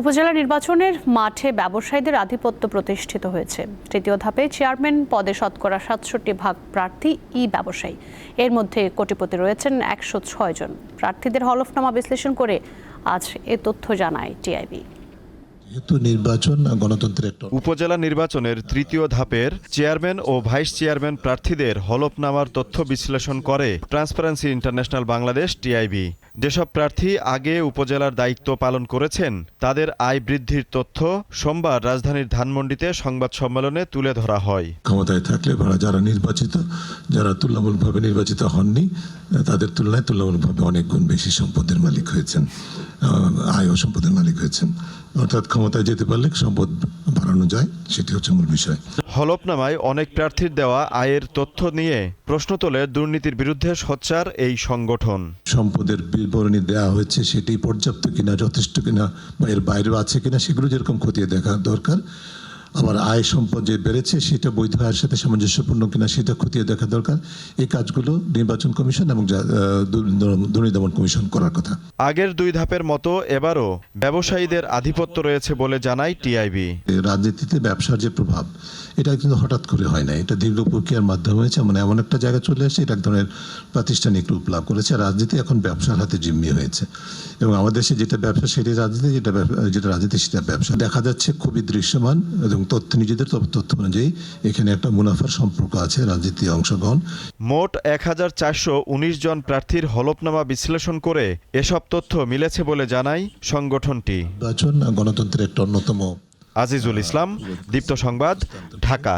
উপজেলা নির্বাচনের মাঠে ব্যবসায়ীদের আধিপত্য প্রতিষ্ঠিত হয়েছে। তৃতীয় ধাপে চেয়ারম্যান পদে শতকরা সাতষট্টি ভাগ প্রার্থী ই ব্যবসায়ী। এর মধ্যে কোটিপতি রয়েছেন একশো ছয় জন। প্রার্থীদের হলফনামা বিশ্লেষণ করে আজ এ তথ্য জানায় টিআইবি। যেহেতু নির্বাচন গণতন্ত্রের একটা উপজেলা নির্বাচনের তৃতীয় ধাপের চেয়ারম্যান ও ভাইস চেয়ারম্যান প্রার্থীদের হলফনামার তথ্য বিশ্লেষণ করে ট্রান্সপারেন্সি ইন্টারন্যাশনাল বাংলাদেশ টিআইবি। যেসব প্রার্থী আগে উপজেলার দায়িত্ব পালন করেছেন তাদের আয় বৃদ্ধির তথ্য সোমবার রাজধানীর ধানমন্ডিতে সংবাদ সম্মেলনে তুলে ধরা হয়। ক্ষমতায় থাকলে যারা নির্বাচিত যারা তুলনামূলকভাবে নির্বাচিত হননি তাদের তুলনায় তুলনামূলকভাবে অনেক গুণ বেশি সম্পদের মালিক হয়েছেন আয় ও সম্পদের মালিক হয়েছেন। অর্থাৎ ক্ষমতায় যেতে পারলে সম্পদ বাড়ানো যায় সেটি হচ্ছে মূল বিষয়। হলফনামায় অনেক প্রার্থীর দেওয়া আয়ের তথ্য নিয়ে প্রশ্ন তোলে দুর্নীতির বিরুদ্ধে সোচ্চার এই সংগঠন। সম্পদের বিবরণী দেওয়া হয়েছে সেটি পর্যাপ্ত কিনা যথেষ্ট কিনা বা এর বাইরেও আছে কিনা সেগুলো যেরকম খতিয়ে দেখা দরকার আবার আয় সম্পদ যে বেড়েছে সেটা বৈধ আয়ের সাথে সামঞ্জস্যপূর্ণ কিনা সেটা খতিয়ে দেখা দরকার। এই কাজগুলো নির্বাচন কমিশন এবং দুর্নীতি দমন কমিশন করার কথা। আগের দুই ধাপের মতো এবারও ব্যবসায়ীদের আধিপত্য রয়েছে বলে জানায় টিআইবি। রাজনীতিতে ব্যবসার যে প্রভাব এটা কিন্তু হঠাৎ করে হয় না এটা দীর্ঘ প্রক্রিয়ার মাধ্যমে হয়েছে। মানে এমন একটা জায়গায় চলে আসে এটা এক ধরনের প্রাতিষ্ঠানিক রূপ লাভ করেছে। রাজনীতি এখন ব্যবসার হাতে জিম্মি হয়েছে। এবং আমাদের দেশে যেটা ব্যবসা সেটাই রাজনীতি। যেটা যেটা রাজনীতি সেটা ব্যবসা। দেখা যাচ্ছে খুবই দৃশ্যমান এবং তথ্য নিজেদের তথ্য অনুযায়ী এখানে একটা মুনাফার সম্পর্ক আছে রাজনীতি অংশগ্রহণ মোট এক হাজার চারশো উনিশ জন প্রার্থীর হলফনামা বিশ্লেষণ করে এসব তথ্য মিলেছে বলে জানাই সংগঠনটি। নির্বাচন গণতন্ত্রের একটা অন্যতম আজিজুল ইসলাম দীপ্ত সংবাদ ঢাকা।